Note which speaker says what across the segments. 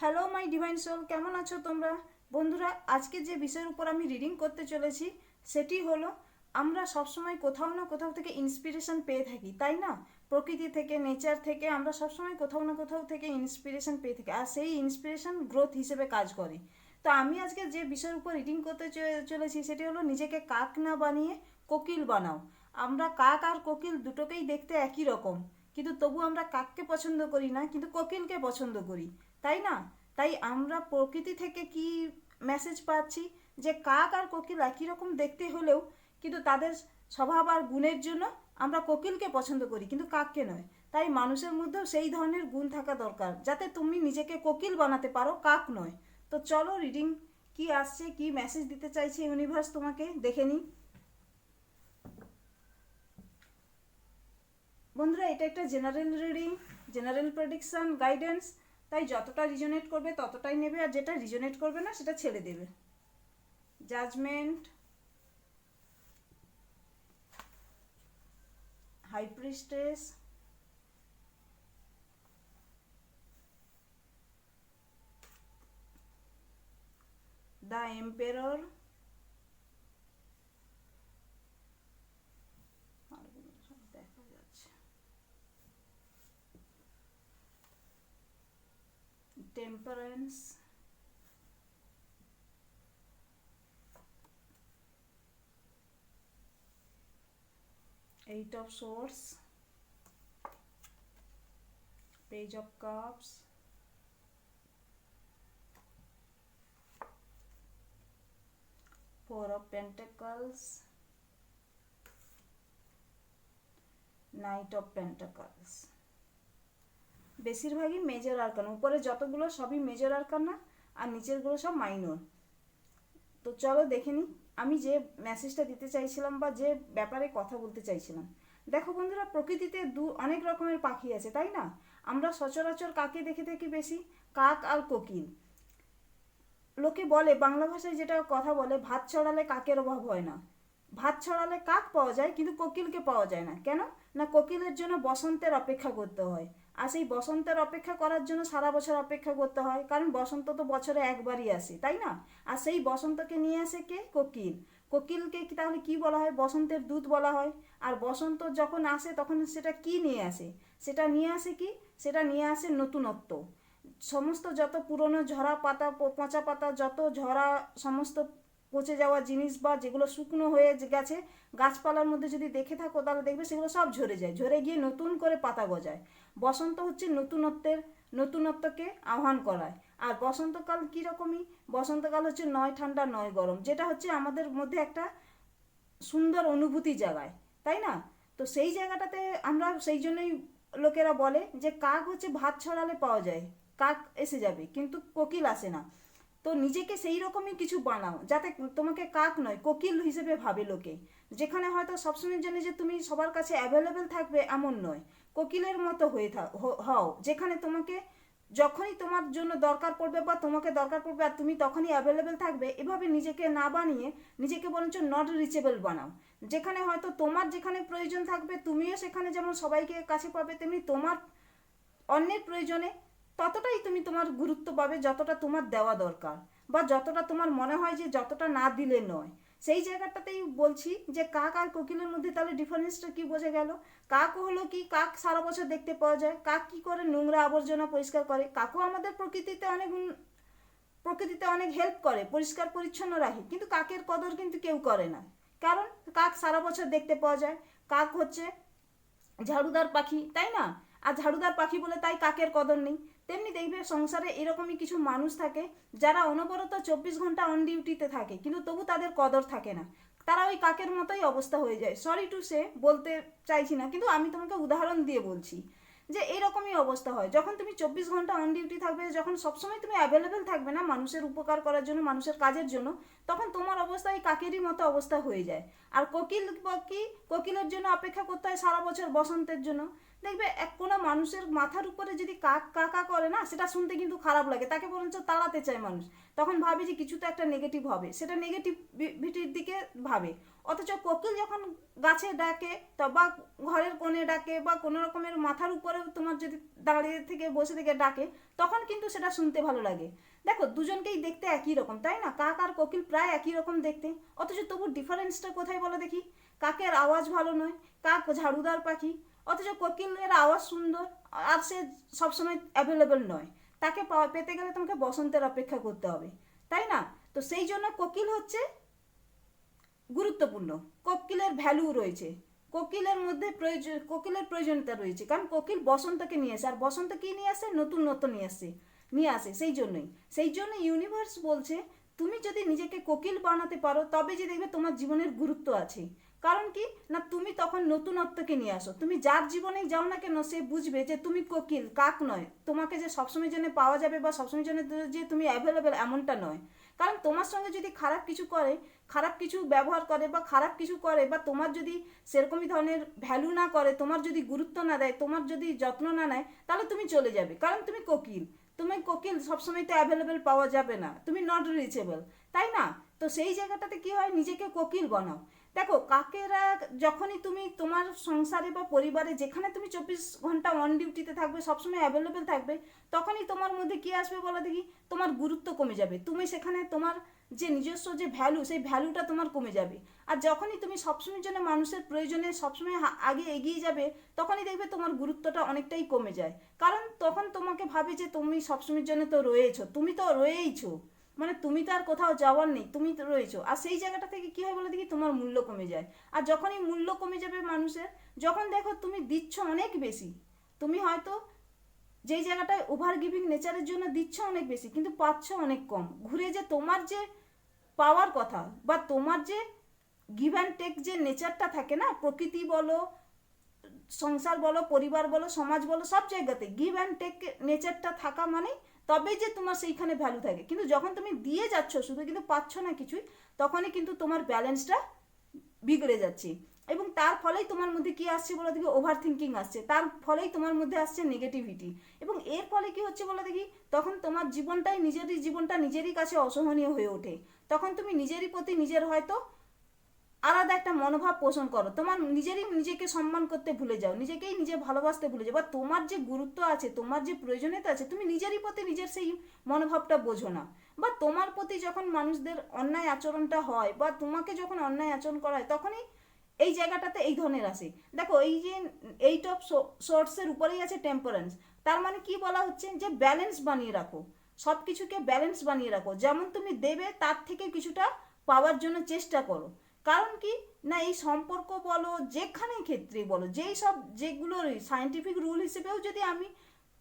Speaker 1: Hello my divine soul কেমন আছো তোমরা? বন্ধুরা, আজকে যে বিষয়ের উপর আমি রিডিং করতে চলেছি, সেটি হলো, আমরা সবসময় কোথাও না কোথাও থেকে ইন্সপিরেশন পেয়ে থাকি, তাই না? প্রকৃতি থেকে নেচার থেকে, আমরা সবসময় কোথাও না কোথাও থেকে ইন্সপিরেশন পেয়ে থাকি, আর সেই ইন্সপিরেশন গ্রোথ হিসেবে কাজ করে। তো আমি আজকে যে বিষয়ের উপর রিডিং করতে চলেছি, সেটি হলো, নিজেকে কাক না বানিয়ে কোকিল বানাও। আমরা কাক আর কোকিল দুটোকেই দেখতে একই রকম, কিন্তু তবু আমরা কাককে পছন্দ করি না, কিন্তু কোকিলকে পছন্দ করি। তাই না? তাই আমরা প্রকৃতি থেকে কি মেসেজ পাচ্ছি যে কাক আর কোকিল একই রকম দেখতে হলেও কিন্তু তাদের স্বভাব আর গুণের জন্য আমরা কোকিলকে পছন্দ করি, কিন্তু কাককে নয়। তাই মানুষের মধ্যেও সেই ধরনের গুণ থাকা দরকার, যাতে তুমি নিজেকে কোকিল বানাতে পারো, কাক নয়। তো চলো রিডিং কি আসছে, কি মেসেজ দিতে চাইছে ইউনিভার্স তোমাকে দেখে নিই। বন্ধুরা, এটা একটা general reading general prediction guidance তাই যতটা রিজনেট করবে ততটাই নেবে আর যেটা রিজনেট করবে না সেটা ছেড়ে দেবে। Judgement high priestess the temperance. Eight of swords. Page of cups. Four of pentacles. Knight of pentacles বেশিরভাগই মেজর আরকান উপরে যতগুলো সবই মেজর আরকান না আর নিচেরগুলো সব মাইনর তো চলো দেখে নিই আমি যে মেসেজটা দিতে চাইছিলাম বা যে ব্যাপারে কথা বলতে চাইছিলাম। দেখো বন্ধুরা, প্রকৃতিতে দু, অনেক রকমের পাখি আছে, তাই না? আমরা সচরাচর কাকে দেখে থাকি বেশি? কাক আর কোকিল। লোকে বলে, বাংলা ভাষায় যেটা কথা বলে, ভাত ছড়ালে কাকের অভাব হয় না। ভাত ছড়ালে কাক পাওয়া যায়, কিন্তু কোকিলকে পাওয়া যায় না। কেন? না কোকিলের জন্য বসন্তের অপেক্ষা করতে হয়। আর সেই বসন্তের অপেক্ষা করার জন্য সারা বছর অপেক্ষা করতে হয়। কারণ বসন্ত তো বছরে একবারই আসে, তাই না? আর সেই বসন্তকে নিয়ে আসে কে? কোকিল। কোকিলকে তাহলে কি বলা হয়? বসন্তের দূত বলা হয়। আর বসন্ত যখন আসে, তখন সেটা কি নিয়ে আসে? সেটা নিয়ে আসে কি? সেটা নিয়ে আসে নতুনত্ব। সমস্ত যত পুরনো ঝরা পাতা পচা পাতা, যত ঝরা সমস্ত পচে যাওয়া জিনিস বা যেগুলো শুকনো হয়ে গেছে, গাছপালার মধ্যে যদি দেখে থাকো, তাহলে দেখবে সেগুলো সব ঝরে যায়। ঝরে গিয়ে নতুন করে পাতা গজায়। বসন্ত হচ্ছে নতুনত্বের, নতুনত্বকে আহ্বান করায়। আর বসন্তকাল কীরকমই? বসন্তকাল হচ্ছে নয় ঠান্ডা, নয় গরম, যেটা হচ্ছে আমাদের মধ্যে একটা সুন্দর অনুভূতি জাগায়, তাই না? তো সেই জায়গাটাতে আমরা সেই জন্যই লোকেরা বলে যে কাক হচ্ছে ভাত ছড়ালে পাওয়া যায়, কাক এসে যাবে, কিন্তু কোকিল আসে না। তো নিজেকে সেই রকমই কিছু বানাও, যাতে তোমাকে কাক নয়, কোকিল হিসেবে ভাবে লোকে। যেখানে হয়তো সবসময়ের জন্য যে তুমি সবার কাছে অ্যাভেলেবেল থাকবে, এমন নয়। কোকিলের মতো হয়ে হও, যেখানে তোমাকে যখনই তোমার জন্য দরকার পড়বে বা তোমাকে দরকার পড়বে আর তুমি তখনই অ্যাভেলেবেল থাকবে, এভাবে নিজেকে না বানিয়ে নিজেকে বরঞ্চ নট রিচেবল বানাও। যেখানে হয়তো তোমার যেখানে প্রয়োজন থাকবে, তুমিও সেখানে যেমন সবাইকে কাছে পাবে, তেমনি তোমার অন্যের প্রয়োজনে ততটাই তুমি তোমার গুরুত্ব পাবে যতটা তোমার দেওয়া দরকার বা যতটা তোমার মনে হয় যে যতটা না দিলে নয়। সেই জায়গাটাতেই বলছি যে কাক আর কোকিলের মধ্যে তাহলে ডিফারেন্সটা কি বোঝা গেল? কাক হলো কি? কাক সারা বছর দেখতে পাওয়া যায়। কাক কি করে? নোংরা আবর্জনা পরিষ্কার করে। কাকও আমাদের প্রকৃতিতে অনেক প্রকৃতিতে অনেক হেল্প করে, পরিষ্কার, পরিচ্ছন্ন রাখে। কিন্তু কাকের কদর কিন্তু কেউ করে না। কারণ কাক সারা বছর দেখতে পাওয়া যায়। কাক হচ্ছে ঝাড়ুদার পাখি, তাই না? আর ঝাড়ুদার পাখি বলে তাই কাকের কদর নেই। তেমনি দেখবে সংসারে এরকমই কিছু মানুষ থাকে যারা অনবরত চব্বিশ ঘণ্টা অন ডিউটিতে থাকে, কিন্তু তবু তাদের কদর থাকে না। তারা ওই কাকের মতোই অবস্থা হয়ে যায়। সরি টু সে বলতে চাইছি না, কিন্তু আমি তোমাকে উদাহরণ দিয়ে বলছি যে এরকমই অবস্থা হয়। যখন তুমি চব্বিশ ঘণ্টা অন ডিউটি থাকবে, যখন সবসময় তুমি অ্যাভেলেবেল থাকবে না মানুষের উপকার করার জন্য, মানুষের কাজের জন্য, তখন তোমার অবস্থা এই কাকেরই মতো অবস্থা হয়ে যায়। আর কোকিল কি? কোকিলের জন্য অপেক্ষা করতে হয় সারা বছর বসন্তের জন্য। দেখবে এক কোনো মানুষের মাথার উপরে যদি কাক কাকা করে না, সেটা শুনতে কিন্তু খারাপ লাগে। তাকে বরঞ্চ তাড়াতে চায় মানুষ। তখন ভাবে যে কিছু তো একটা নেগেটিভ হবে। সেটা নেগেটিভিটির দিকে ভাবে। অথচ কোকিল যখন গাছে ডাকে, তো বা ঘরের কোণে ডাকে, বা কোনো রকমের মাথার উপরে তোমার যদি দাঁড়িয়ে থেকে, বসে থেকে ডাকে, তখন কিন্তু সেটা শুনতে ভালো লাগে। দেখো, দুজনকেই দেখতে একই রকম, তাই না? কাক আর কোকিল প্রায় একই রকম দেখতে। অথচ তবু ডিফারেন্সটা কোথায় বলো দেখি? কাকের আওয়াজ ভালো নয়, কাক ঝাড়ুদার পাখি অথচ কোকিলের আওয়াজ সুন্দর আর সে সবসময় অ্যাভেলেবেল নয়। তাকে পেতে গেলে তোমাকে বসন্তের অপেক্ষা করতে হবে, তাই না? তো সেই জন্য কোকিল হচ্ছে গুরুত্বপূর্ণ। কোকিলের ভ্যালু রয়েছে। কোকিলের মধ্যে প্রয়োজন কোকিলের প্রয়োজনীয়তা রয়েছে। কারণ কোকিল বসন্তকে নিয়ে আসে, আর বসন্ত কী নিয়ে আসে? নতুন নতুন নিয়ে আসে নিয়ে আসে, সেই জন্যই। সেই জন্য ইউনিভার্স বলছে, তুমি যদি নিজেকে কোকিল বানাতে পারো, তবে যে দেখবে তোমার জীবনের গুরুত্ব আছে। কারণ কি? না, তুমি তখন নতুনত্বকে নিয়ে আসো। তুমি যার জীবনেই যাও না কেন, সে বুঝবে যে তুমি কোকিল, কাক নয়। তোমাকে যে সবসময় জন্য পাওয়া যাবে বা সবসময় জন্য যে তুমি অ্যাভেলেবেল এমনটা নয়। কারণ তোমার সঙ্গে যদি খারাপ কিছু করে, খারাপ কিছু ব্যবহার করে বা খারাপ কিছু করে বা তোমার যদি সেরকমই ধরনের ভ্যালু না করে, তোমার যদি গুরুত্ব না দেয়, তোমার যদি যত্ন না নেয়, তাহলে তুমি চলে যাবে। কারণ তুমি কোকিল। তুমি কোকিল সবসময় তো অ্যাভেলেবেল পাওয়া যাবে না। তুমি নট রিচেবল তাই না? তো সেই জায়গাটাতে কি হয়? নিজেকে কোকিল বানাও। দেখো, কাকেরা যখনই তুমি তোমার সংসারে বা পরিবারে যেখানে তুমি চব্বিশ ঘণ্টা অন ডিউটিতে থাকবে, সবসময় অ্যাভেলেবেল থাকবে, তখনই তোমার মধ্যে কি আসবে বলো দেখি? তোমার গুরুত্ব কমে যাবে। তুমি সেখানে তোমার যে নিজস্ব যে ভ্যালু সেই ভ্যালুটা তোমার কমে যাবে। আর যখনই তুমি সবসময়ের জন্য মানুষের প্রয়োজনে সবসময় আগে এগিয়ে যাবে, তখনই দেখবে তোমার গুরুত্বটা অনেকটাই কমে যায়। কারণ তখন তোমাকে ভাবে যে তুমি সবসময়ের জন্য তো রয়েছো তুমি তো রয়েইছো। মানে তুমি তো আর কোথাও যাওয়ার নেই, তুমি তো রয়েছো। আর সেই জায়গাটা থেকে কি হয় বলে দেখি? তোমার মূল্য কমে যায়। আর যখনই মূল্য কমে যাবে মানুষের, যখন দেখো তুমি দিচ্ছ অনেক বেশি, তুমি হয়তো যেই জায়গাটায় ওভার গিভিং নেচারের জন্য দিচ্ছ অনেক বেশি, কিন্তু পাচ্ছ অনেক কম। ঘুরে যে তোমার যে পাওয়ার কথা বা তোমার যে গিভ অ্যান্ড টেক যে নেচারটা থাকে না, প্রকৃতি বলো, সংসার বলো, পরিবার বলো, সমাজ বলো, সব জায়গাতে গিভ অ্যান্ড টেক নেচারটা থাকা মানেই তবেই যে তোমার সেইখানে ভ্যালু থাকে। কিন্তু যখন তুমি দিয়ে যাচ্ছ, শুধু কিন্তু পাচ্ছ না কিছুই, তখনই কিন্তু তোমার ব্যালেন্সটা বিগড়ে যাচ্ছে। এবং তার ফলেই তোমার মধ্যে কি আসছে বলে দেখি? ওভার থিঙ্কিং আসছে। তার ফলেই তোমার মধ্যে আসছে নেগেটিভিটি এবং এর ফলে কি হচ্ছে বলে দেখি? তখন তোমার জীবনটাই নিজেরই, জীবনটা নিজেরই কাছে অসহনীয় হয়ে ওঠে। তখন তুমি নিজেরই প্রতি নিজের হয়তো আলাদা একটা মনোভাব পোষণ করো। তোমার নিজেরই নিজেকে সম্মান করতে ভুলে যাও, নিজেকেই নিজে ভালোবাসতে ভুলে যাও, বা তোমার যে গুরুত্ব আছে, তোমার যে প্রয়োজনীয়তা আছে, তুমি নিজেরই প্রতি নিজের সেই মনোভাবটা বোঝো না। বা তোমার প্রতি যখন মানুষদের অন্যায় আচরণটা হয়, বা তোমাকে যখন অন্যায় আচরণ করা হয়, তখনই এই জায়গাটাতে এই ধরনের আসে। দেখো, এই যে এইট অফ সোর্সের উপরেই আছে টেম্পারেন্স তার মানে কি বলা হচ্ছে? যে ব্যালেন্স বানিয়ে রাখো। সব কিছুকে ব্যালেন্স বানিয়ে রাখো। যেমন তুমি দেবে, তার থেকে কিছুটা পাওয়ার জন্য চেষ্টা করো। কারণ কি? না, এই সম্পর্ক বলো যেখানে ক্ষেত্রে বলো, যেই সব, যেগুলো সায়েন্টিফিক রুল হিসেবেও যদি আমি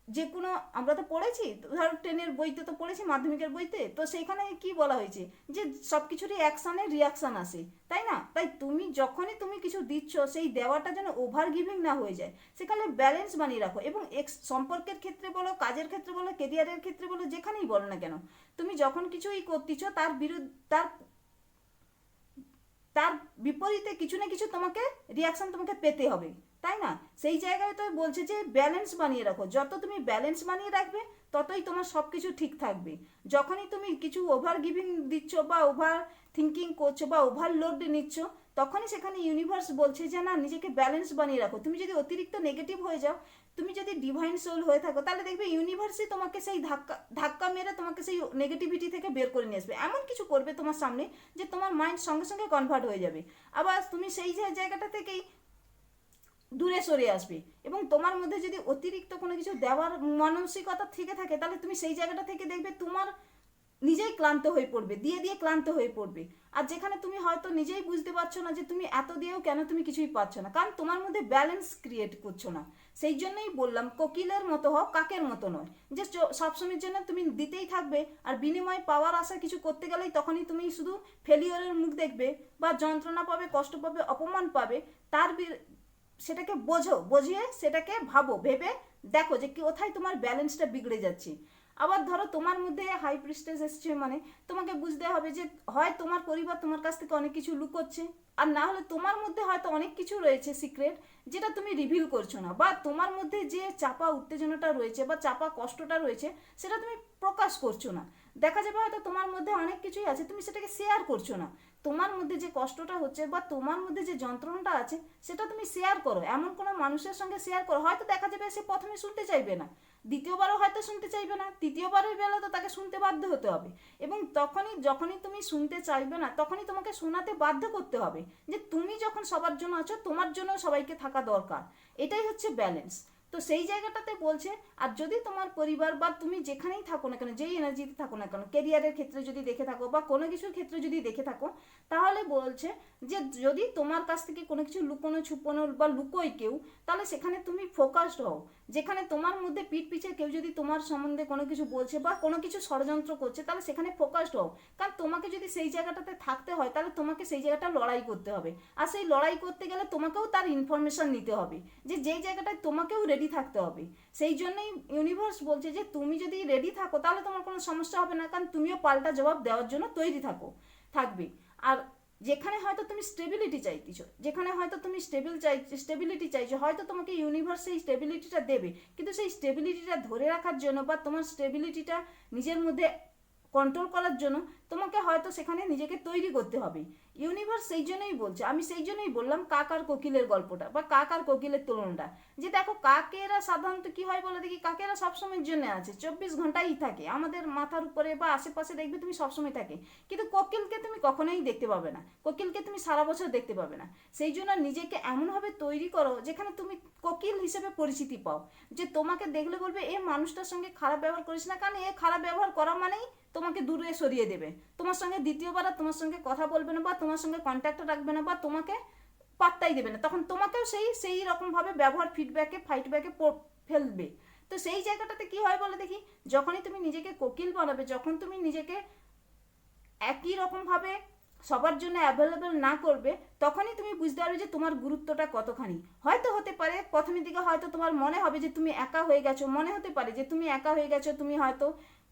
Speaker 1: যে কোনো আমরা তো পড়েছি, ধরো টেনের বইতে তো পড়েছি, মাধ্যমিকের বইতে, তো সেইখানে কি বলা হয়েছে? যে সব কিছুরই অ্যাকশানে রিয়াকশান আসে, তাই না? তাই তুমি যখনই তুমি কিছু দিচ্ছ, সেই দেওয়াটা যেন ওভার গিভিং না হয়ে যায়, সেখানে ব্যালেন্স বানিয়ে রাখো এবং এক্স সম্পর্কের ক্ষেত্রে বলো, কাজের ক্ষেত্রে বলো কেরিয়ারের ক্ষেত্রে বলো, যেখানেই বলো না কেন, তুমি যখন কিছুই করতেছ তার বিরুদ্ধে, তার তার বিপরীতে কিছু না কিছু তোমাকে রিয়াকশন তোমাকে পেতে হবে, তাই না? সেই জায়গায় তো বলছে যে ব্যালেন্স বানিয়ে রাখো। যত তুমি ব্যালেন্স বানিয়ে রাখবে, ততই তোমার সব কিছু ঠিক থাকবে। যখনই তুমি কিছু ওভার গিভিং দিচ্ছ বা ওভার থিঙ্কিং করছ বা ওভারলোড নিচ্ছ, তখনই সেখানে ইউনিভার্স বলছে যে না, নিজেকে ব্যালেন্স বানিয়ে রাখো। তুমি যদি অতিরিক্ত নেগেটিভ হয়ে যাও তুমি যদি ডিভাইন সোল হয়ে থাকো, তাহলে দেখবে ইউনিভার্সই তোমাকে সেই ধাক্কা ধাক্কা মেরে তোমাকে সেই নেগেটিভিটি থেকে বের করে নিয়ে আসবে। এমন কিছু করবে তোমার সামনে যে তোমার মাইন্ড সঙ্গে সঙ্গে কনভার্ট হয়ে যাবে। আবার তুমি সেই যে জায়গাটা থেকেই দূরে সরে আসবে এবং তোমার মধ্যে যদি অতিরিক্ত কোনো কিছু দেওয়ার মানসিকতা থেকে থাকে, তাহলে তুমি সেই জায়গাটা থেকে দেখবে তোমার নিজেই ক্লান্ত হয়ে পড়বে, দিয়ে দিয়ে ক্লান্ত হয়ে পড়বে। আর যেখানে তুমি হয়তো নিজেই বুঝতে পারছ না যে তুমি এত দিয়েও কেন তুমি কিছুই পাচ্ছ না। কারণ তোমার মধ্যে ব্যালেন্স ক্রিয়েট করছ না। সেই জন্যই বললাম, কোকিলের মতো হও, কাকের মতো নয়। যে সবসময়ের জন্য তুমি দিতেই থাকবে। আর বিনিময় পাওয়ার আশা কিছু করতে গেলেই তখনই তুমি শুধু ফেলিওরের মুখ দেখবে বা যন্ত্রণা পাবে, কষ্ট পাবে, অপমান পাবে। তার সেটাকে বোঝো, বুঝিয়ে সেটাকে ভাবো, ভেবে দেখো যে কোথায় তোমার ব্যালেন্সটা বিগড়ে যাচ্ছে। আবার ধরো তোমার মধ্যে হাই প্রিস্টেজ এসছে মানে তোমাকে বুঝতে হবে যে হয় তোমার পরিবার তোমার কাছ থেকে অনেক কিছু লুকোচ্ছে আর না হলে তোমার মধ্যে হয়তো অনেক কিছু রয়েছে সিক্রেট যেটা তুমি রিভিল করছ না বা তোমার মধ্যে যে চাপা উত্তেজনাটা রয়েছে বা চাপা কষ্টটা রয়েছে সেটা তুমি প্রকাশ করছ না। দেখা যাবে হয়তো তোমার মধ্যে অনেক কিছুই আছে, তুমি সেটাকে শেয়ার করছ না। তোমার মধ্যে যে কষ্টটা হচ্ছে বা তোমার মধ্যে যে যন্ত্রণাটা আছে সেটা তুমি শেয়ার করো। এমন কোনো মানুষের সঙ্গে শেয়ার করো। হয়তো দেখা যাবে সে প্রথমে শুনতে চাইবে না। দ্বিতীয়বারও হয়তো শুনতে চাইবে না, তৃতীয়বারের বেলা তো তাকে শুনতে বাধ্য হতে হবে। এবং তখনই, যখনই তুমি শুনতে চাইবে না, তখনই তোমাকে শোনাতে বাধ্য করতে হবে যে তুমি যখন সবার জন্য আছো, তোমার জন্য সবাইকে থাকা দরকার। এটাই হচ্ছে ব্যালেন্স তো সেই জায়গাটাতে বলছে, আর যদি তোমার পরিবার বা তুমি যেখানেই থাকো না কেন, যেই এনার্জিতে থাকো না কেন কেরিয়ারের ক্ষেত্রে যদি দেখে থাকো বা কোনো কিছুর ক্ষেত্রে যদি দেখে থাকো, তাহলে বলছে যে যদি তোমার কাছ থেকে কোনো কিছু লুকোনো, ছুপোনো বা লুকোয় কেউ, তাহলে সেখানে তুমি ফোকাসড হও। যেখানে তোমার মধ্যে পিঠ পিছে কেউ যদি তোমার সম্বন্ধে কোনো কিছু বলছে বা কোনো কিছু ষড়যন্ত্র করছে, তাহলে সেখানে ফোকাসড হও। কারণ তোমাকে যদি সেই জায়গাটাতে থাকতে হয়, তাহলে তোমাকে সেই জায়গাটা লড়াই করতে হবে। আর সেই লড়াই করতে গেলে তোমাকেও তার ইনফরমেশন নিতে হবে। যে যেই জায়গাটায় তোমাকেও রেডি থাকতে হবে। সেই জন্যই ইউনিভার্স বলছে যে, তুমি যদি রেডি থাকো, তাহলে তোমার কোনো সমস্যা হবে না, কারণ তুমিও পাল্টা জবাব দেওয়ার জন্য তৈরি থাকো, থাকবে। আর যেখানে হয়তো তুমি স্টেবিলিটি চাইতেছো, যেখানে হয়তো তুমি স্টেবিল চাই স্টেবিলিটি চাইছো, হয়তো তোমাকে ইউনিভার্স সেই স্টেবিলিটিটা দেবে, কিন্তু সেই স্টেবিলিটিটা ধরে রাখার জন্য বা তোমার স্টেবিলিটিটা নিজের মধ্যে কন্ট্রোল করার জন্য তোমাকে হয়তো সেখানে নিজেকে তৈরি করতে হবে। ইউনিভার্স সেই জন্যই বলছে, আমি সেই জন্যই বললাম কাক আর কোকিলের গল্পটা বা কাক আর কোকিলের তুলনাটা। যে দেখো কাকেরা সাধারণত কি হয় বলে দেখি, কাকেরা সবসময়ের জন্য আছে, চব্বিশ ঘন্টাই থাকে। আমাদের মাথার উপরে বা আশেপাশে দেখবে তুমি সবসময় থাকে। কিন্তু কোকিলকে তুমি কখনোই দেখতে পাবে না। কোকিলকে তুমি সারা বছর দেখতে পাবে না। সেই জন্য নিজেকে এমনভাবে তৈরি করো যেখানে তুমি কোকিল হিসেবে পরিচিতি পাও। যে তোমাকে দেখলে বলবে, এ মানুষটার সঙ্গে খারাপ ব্যবহার করিস না কারণ এ খারাপ ব্যবহার করা মানেই তোমাকে দূরে সরিয়ে দেবে। তোমার সঙ্গে দ্বিতীয়বার আর তোমার সঙ্গে কথা বলবে না বা তোমার সঙ্গে কন্ট্যাক্ট রাখবে না বা তোমাকে পাত্তাই দেবে না। তখন তোমাকেও সেই সেই রকমভাবে ব্যবহার ফিডব্যাকে ফাইটব্যাকে ফেলবে। তো সেই জায়গাটাতে কি হয় বলে দেখি? যখনই তুমি নিজেকে কোকিল বানাবে, যখন তুমি নিজেকে একই রকমভাবে সবার জন্য অ্যাভেলেবেল না করবে, তখনই তুমি বুঝতে পারবে যে তোমার গুরুত্বটা কতখানি। হয়তো হতে পারে, প্রথমের দিকে হয়তো তোমার মনে হবে যে তুমি একা হয়ে গেছো। মনে হতে পারে যে তুমি একা হয়ে গেছো, তুমি হয়তো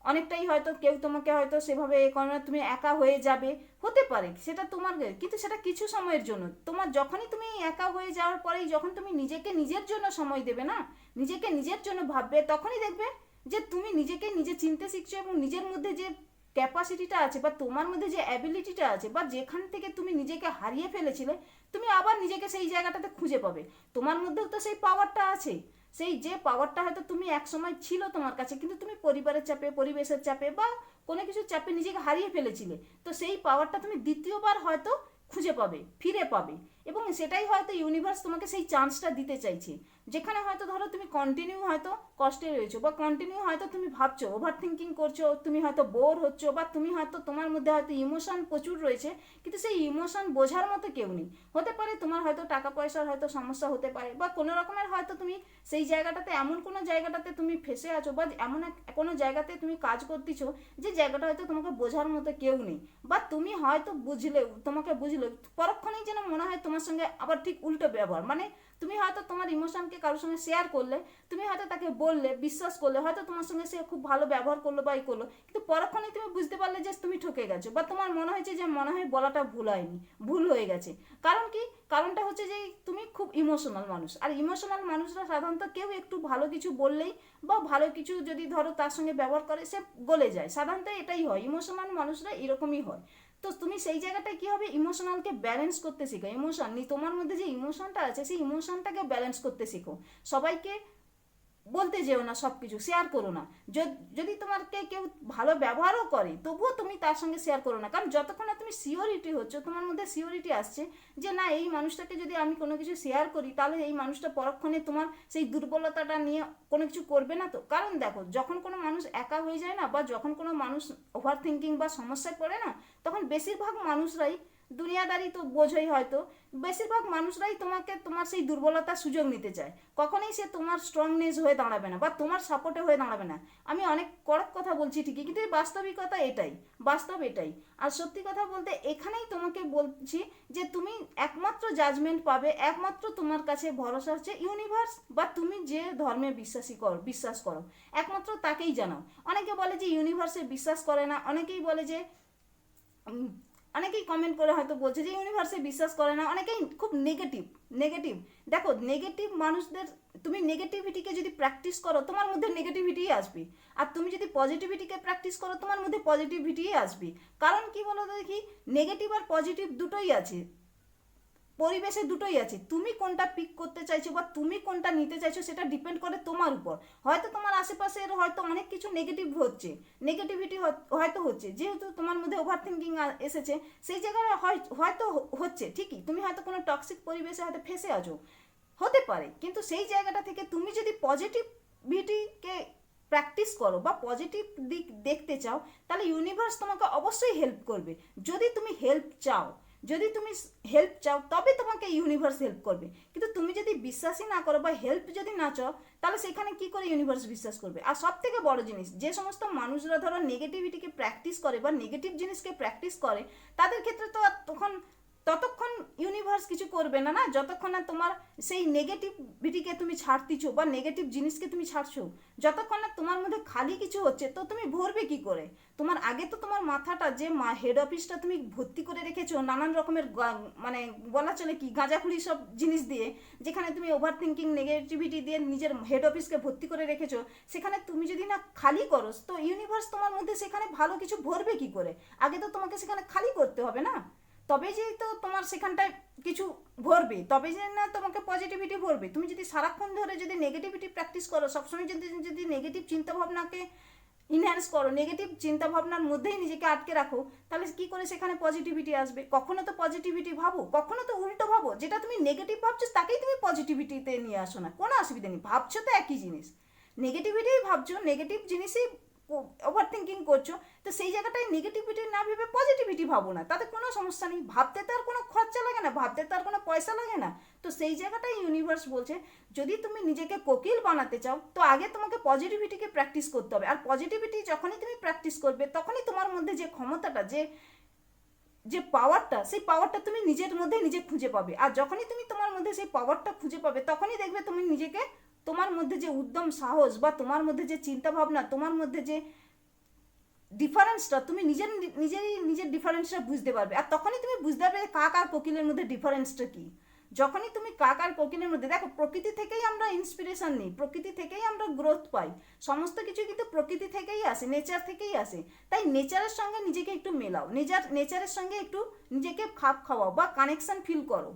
Speaker 1: অনেকটাই হয়তো কেউ তোমাকে হয়তো সেভাবে এ করে না, তুমি একা হয়ে যাবে। হতে পারে সেটা তোমার কিন্তু সেটা কিছু সময়ের জন্য। তোমার যখনই তুমি একা হয়ে যাওয়ার পরেই যখন তুমি নিজেকে নিজের জন্য সময় দেবে না নিজেকে নিজের জন্য ভাববে তখনই দেখবে যে তুমি নিজেকে নিজে চিনতে শিখছো এবং নিজের মধ্যে যে ক্যাপাসিটিটা আছে বা তোমার মধ্যে যে অ্যাবিলিটিটা আছে বা যেখান থেকে তুমি নিজেকে হারিয়ে ফেলেছিলে তুমি আবার নিজেকে সেই জায়গাটাতে খুঁজে পাবে। তোমার মধ্যেও তো সেই পাওয়ারটা আছে। সেই যে পাওয়ারটা হয়তো তুমি একসময় ছিল তোমার কাছে, কিন্তু তুমি পরিবারের চাপে, পরিবেশের চাপে বা কোনো কিছু চাপে নিজেকে হারিয়ে ফেলেছিলে, তো সেই পাওয়ারটা তুমি দ্বিতীয়বার হয়তো খুঁজে পাবে, ফিরে পাবে এবং সেটাই হয়তো ইউনিভার্স তোমাকে সেই চান্সটা দিতে চাইছে। যেখানে হয়তো ধরো তুমি কন্টিনিউ হয়তো কষ্টে রয়েছো বা কন্টিনিউ হয়তো তুমি ভাবছ ওভার থিঙ্কিং করছ, তুমি হয়তো বোর হচ্ছ বা তুমি হয়তো তোমার মধ্যে হয়তো ইমোশন প্রচুর রয়েছে, কিন্তু সেই ইমোশন বোঝার মতো কেউ নেই। হতে পারে তোমার হয়তো টাকা পয়সার হয়তো সমস্যা হতে পারে বা কোনো রকমের হয়তো তুমি সেই জায়গাটাতে, এমন কোনো জায়গাটাতে তুমি ফেসে আছো বা এমন এক, কোনো জায়গাতে তুমি কাজ করতেছো যে জায়গাটা হয়তো তোমাকে বোঝার মতো কেউ নেই। বা তুমি হয়তো বুঝলেও, তোমাকে বুঝলেও, পরক্ষণেই যেন মনে হয় তোমার সঙ্গে আবার ঠিক উল্টো ব্যবহার। মানে তুমি হয়তো তোমার ইমোশনকে কারোর সঙ্গে শেয়ার করলে, তুমি হয়তো তাকে বললে, বিশ্বাস করলে, হয়তো তোমার সঙ্গে সে খুব ভালো ব্যবহার করল বা এই করল, কিন্তু পরক্ষণে তুমি বুঝতে পারলে যে তুমি ঠকে গেছো বা তোমার মনে হয়েছে যে মনে হয় বলাটা ভুল হয়নি, ভুল হয়ে গেছে। কারণ কি? কারণটা হচ্ছে যে তুমি খুব ইমোশনাল মানুষ। আর ইমোশনাল মানুষরা সাধারণত কেউ একটু ভালো কিছু বললেই বা ভালো কিছু যদি ধরো তার সঙ্গে ব্যবহার করে, সে গলে যায়। সাধারণত এটাই হয়। ইমোশনাল মানুষরা এরকমই হয়। তো তুমি সেই জায়গাটায় কি হবে ইমোশনালকে ব্যালেন্স করতে শিখো? ইমোশন তোমার মধ্যে যে ইমোশনটা আছে, সেই ইমোশনটাকে ব্যালেন্স করতে শিখো। সবাইকে বলতে যেও না সব কিছু শেয়ার করো না। যদি তোমাকে কেউ ভালো ব্যবহারও করে, তবুও তুমি তার সঙ্গে শেয়ার করো না। কারণ যতক্ষণ না তুমি সিওরিটি হচ্ছ, তোমার মধ্যে সিওরিটি আসছে যে, না, এই মানুষটাকে যদি আমি কোনো কিছু শেয়ার করি, তাহলে এই মানুষটা পরক্ষণে তোমার সেই দুর্বলতাটা নিয়ে কোনো কিছু করবে না তো? কারণ দেখো, যখন কোনো মানুষ একা হয়ে যায় না বা যখন কোনো মানুষ ওভার থিঙ্কিং বা সমস্যায় পড়ে না, তখন বেশিরভাগ মানুষরাই দুনিয়াদারি তো বোঝোই হয়তো। বেশিরভাগ মানুষরাই তোমাকে, তোমার সেই দুর্বলতার সুযোগ নিতে চায়। কখনোই সে তোমার স্ট্রংনেস হয়ে দাঁড়াবে না বা তোমার সাপোর্টে হয়ে দাঁড়াবে না। আমি অনেক কড়ক কথা বলছি ঠিকই, কিন্তু এই বাস্তবিকতা এটাই, বাস্তব এটাই। আর সত্যি কথা বলতে এখানেই তোমাকে বলছি যে তুমি একমাত্র জাজমেন্ট পাবে, একমাত্র তোমার কাছে ভরসা হচ্ছে ইউনিভার্স বা তুমি যে ধর্মে বিশ্বাসী করো, বিশ্বাস করো। একমাত্র তাকেই জানাও। অনেকে বলে যে ইউনিভার্সে বিশ্বাস করে না, অনেকেই বলে যে অনেকেই কমেন্ট করে হয়তো বলছে যে ইউনিভার্সে বিশ্বাস করে না, অনেকেই খুব নেগেটিভ নেগেটিভ দেখো নেগেটিভ মানুষদের, তুমি নেগেটিভিটিকে যদি প্র্যাকটিস করো, তোমার মধ্যে নেগেটিভিটিই আসবে। আর তুমি যদি পজিটিভিটিকে প্র্যাকটিস করো, তোমার মধ্যে পজিটিভিটিই আসবে। কারণ কি বলো দেখি? নেগেটিভ আর পজিটিভ দুটোই আছে। পরিবেশে দুটোই আছে। তুমি কোনটা পিক করতে চাইছো বা তুমি কোনটা নিতে চাইছো সেটা ডিপেন্ড করে তোমার উপর। হয়তো তোমার আশেপাশের হয়তো অনেক কিছু নেগেটিভ হচ্ছে। নেগেটিভিটি হয়তো হচ্ছে। যেহেতু তোমার মধ্যে ওভার থিঙ্কিং এসেছে, সেই জায়গায় হয়- হয়তো হচ্ছে। ঠিকই, তুমি হয়তো কোনো টক্সিক পরিবেশে হয়তো ফেসে আছো। হতে পারে। কিন্তু সেই জায়গাটা থেকে তুমি যদি পজিটিভিটিকে প্র্যাকটিস করো বা পজিটিভ দিক দেখতে চাও, তাহলে ইউনিভার্স তোমাকে অবশ্যই হেল্প করবে। যদি তুমি হেল্প চাও যদি তুমি হেল্প চাও, তবে তোমাকে ইউনিভার্স হেল্প করবে। কিন্তু তুমি যদি বিশ্বাসই না করো বা হেল্প যদি না চাও, তাহলে সেখানে কি করে ইউনিভার্স বিশ্বাস করবে? আর সব থেকে বড় জিনিস, যে সমস্ত মানুষরা ধরো নেগেটিভিটিকে প্র্যাকটিস করে বা নেগেটিভ জিনিসকে প্র্যাকটিস করে, তাদের ক্ষেত্রে তো তখন ততক্ষণ ইউনিভার্স কিছু করবে না না? যতক্ষণ না তোমার সেই নেগেটিভিটিকে তুমি ছাড়তিছো বা নেগেটিভ জিনিসকে তুমি ছাড়ছো, যতক্ষণ না তোমার মধ্যে খালি কিছু হচ্ছে, তো তুমি ভরবে কি করে? তোমার আগে তো তোমার মাথাটা যে হেড অফিসটা তুমি ভর্তি করে রেখেছো, নানান রকমের মানে বলা চলে কি গাঁজাখুড়ি সব জিনিস দিয়ে, যেখানে তুমি ওভার থিঙ্কিং নেগেটিভিটি দিয়ে নিজের হেড অফিসকে ভর্তি করে রেখেছো, সেখানে তুমি যদি না খালি করো তো ইউনিভার্স তোমার মধ্যে সেখানে ভালো কিছু ভরবে কি করে? আগে তো তোমাকে সেখানে খালি করতে হবে না? তবে যে তো তোমার সেখানটায় কিছু ভরবে, তবে যে না তোমাকে পজিটিভিটি ভরবে। তুমি যদি সারাক্ষণ ধরে যদি নেগেটিভিটি প্র্যাকটিস করো, সবসময় যদি যদি নেগেটিভ চিন্তাভাবনাকে ইনহ্যান্স করো নেগেটিভ চিন্তাভাবনার মধ্যেই নিজেকে আটকে রাখো, তাহলে কি করে সেখানে পজিটিভিটি আসবে? কখনো তো পজিটিভিটি ভাবো, কখনো তো উল্টো ভাবো। যেটা তুমি নেগেটিভ ভাবছ, তাকেই তুমি পজিটিভিটিতে নিয়ে আসো না। কোনো অসুবিধা নেই, ভাবছ তো একই জিনিস। নেগেটিভিটিই ভাবছ নেগেটিভ জিনিসই ওভার থিঙ্কিং করছ, তো সেই জায়গাটায় নেগেটিভিটি না ভেবে পজিটিভিটি ভাবো না। তাতে কোনো সমস্যা নেই। ভাবতে তো আর কোনো খরচা লাগে না, ভাবতে তো আর কোনো পয়সা লাগে না। তো সেই জায়গাটাই ইউনিভার্স বলছে, যদি তুমি নিজেকে কোকিল বানাতে চাও, তো আগে তোমাকে পজিটিভিটিকে প্র্যাকটিস করতে হবে। আর পজিটিভিটি যখনই তুমি প্র্যাকটিস করবে, তখনই তোমার মধ্যে যে ক্ষমতাটা, যে যে পাওয়ারটা সেই পাওয়ারটা তুমি নিজের মধ্যে নিজে খুঁজে পাবে। আর যখনই তুমি তোমার মধ্যে সেই পাওয়ারটা খুঁজে পাবে, তখনই দেখবে তুমি নিজেকে তোমার মধ্যে যে উদ্যম, সাহস বা তোমার মধ্যে যে চিন্তা ভাবনা তোমার মধ্যে যে ডিফারেন্সটা তুমি নিজের নিজেরই নিজের ডিফারেন্সটা বুঝতে পারবে। আর তখনই তুমি বুঝতে পারবে কাক আর কোকিলের মধ্যে ডিফারেন্সটা কি। যখনই তুমি কাক আর কোকিলের মধ্যে, দেখো, প্রকৃতি থেকেই আমরা ইন্সপিরেশন নিই, প্রকৃতি থেকেই আমরা গ্রোথ পাই। সমস্ত কিছু কিন্তু প্রকৃতি থেকেই আসে নেচার থেকেই আসে। তাই নেচারের সঙ্গে নিজেকে একটু মেলাও নেচার নেচারের সঙ্গে একটু নিজেকে খাপ খাওয়াও বা কানেকশন ফিল করো।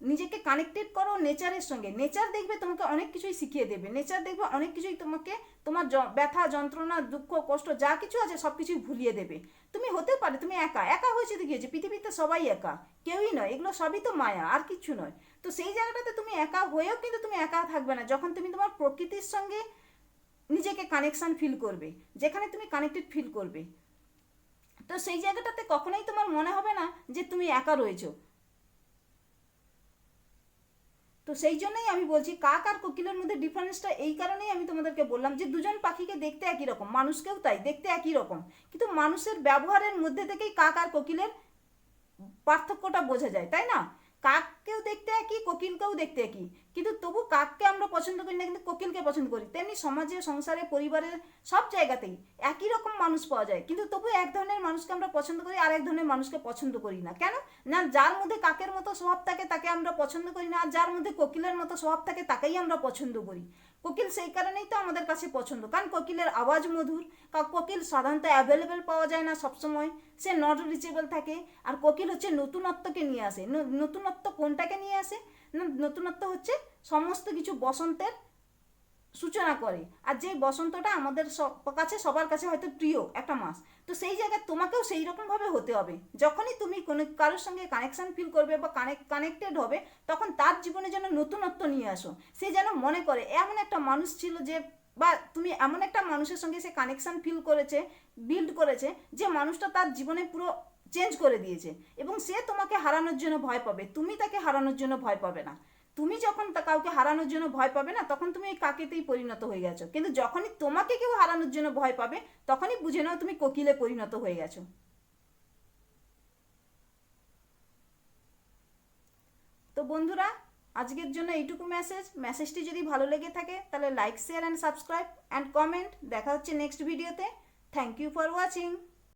Speaker 1: নিজেকে কানেক্টেড করো নেচারের সঙ্গে। নেচার দেখবে তোমাকে অনেক কিছুই শিখিয়ে দেবে। নেচার দেখবে অনেক কিছুই তোমাকে তোমার ব্যথা, যন্ত্রণা, দুঃখ, কষ্ট, যা কিছু আছে সব কিছুই ভুলিয়ে দেবে। তুমি হতে পারে, তুমি একা। একা হয়েছে তো কি হয়েছে পৃথিবীতে সবাই একা। কেউই নয়। এগুলো সবই তো মায়া, আর কিছু নয়। তো সেই জায়গাটাতে তুমি একা হয়েও কিন্তু তুমি একা থাকবে না। যখন তুমি তোমার প্রকৃতির সঙ্গে নিজেকে কানেকশন ফিল করবে, যেখানে তুমি কানেক্টেড ফিল করবে। তো সেই জায়গাটাতে কখনোই তোমার মনে হবে না যে তুমি একা রয়েছো। তো সেই জন্যই আমি বলছি, কাক আর কোকিলের মধ্যে ডিফারেন্সটা এই কারণেই আমি তোমাদেরকে বললাম যে দুজন পাখিকে দেখতে একই রকম, মানুষকেও তাই, দেখতে একই রকম। কিন্তু মানুষের ব্যবহারের মধ্যে থেকেই কাক আর কোকিলের পার্থক্যটা বোঝা যায়, তাই না? কাককেও দেখতে একই, কোকিলকেও দেখতে একই। কিন্তু তবু কাককে আমরা পছন্দ করি না, কিন্তু কোকিলকে পছন্দ করি। তেমনি সমাজে, সংসারে পরিবারের সব জায়গাতেই একই রকম মানুষ পাওয়া যায়। কিন্তু তবু এক ধরনের মানুষকে আমরা পছন্দ করি আর এক ধরনের মানুষকে পছন্দ করি না। কেন? না, যার মধ্যে কাকের মতো স্বভাব থাকে, তাকে আমরা পছন্দ করি না। আর যার মধ্যে কোকিলের মতো স্বভাব থাকে, তাকেই আমরা পছন্দ করি। কোকিল সেই কারণেই তো আমাদের কাছে পছন্দ। কারণ কোকিলের আওয়াজ মধুর। কোকিল সাধারণত অ্যাভেলেবেল পাওয়া যায় না সবসময়। সে নট রিচেবল থাকে। আর কোকিল হচ্ছে নতুনত্বকে নিয়ে আসে। নতুনত্ব কোনটাকে নিয়ে আসে? নতুনত্ব হচ্ছে সমস্ত কিছু বসন্তের সূচনা করে। আর যে বসন্তটা আমাদের কাছে, সবার কাছে হয়তো প্রিয় একটা মাস, তো সেই জায়গায় তোমাকেও সেই রকমভাবে হতে হবে। যখনই তুমি কোনো, কারোর সঙ্গে কানেকশন ফিল করবে বা কানেক্ট কানেক্টেড হবে, তখন তার জীবনে যেন নতুনত্ব নিয়ে আসো। সে যেন মনে করে, এমন একটা মানুষ ছিল যে, বা তুমি এমন একটা মানুষের সঙ্গে সে কানেকশন ফিল করেছে বিল্ড করেছে, যে মানুষটা তার জীবনে পুরো চেঞ্জ করে দিয়েছে। এবং সে তোমাকে হারানোর জন্য ভয় পাবে। তুমি তাকে হারানোর জন্য ভয় পাবে না। তুমি যখন কাউকে হারানোর জন্য ভয় পাবে না, তখন তুমি এই কাকেতেই পরিণত হয়ে গেছো। কিন্তু যখনই তোমাকে কেউ হারানোর জন্য ভয় পাবে, তখনই বুঝে নাও তুমি কোকিলে পরিণত হয়ে গেছো। তো বন্ধুরা, আজকের জন্য এইটুকু মেসেজ মেসেজটি যদি ভালো লেগে থাকে, তাহলে like share and subscribe and comment দেখা হচ্ছে নেক্সট ভিডিওতে থ্যাংক ইউ ফর ওয়াচিং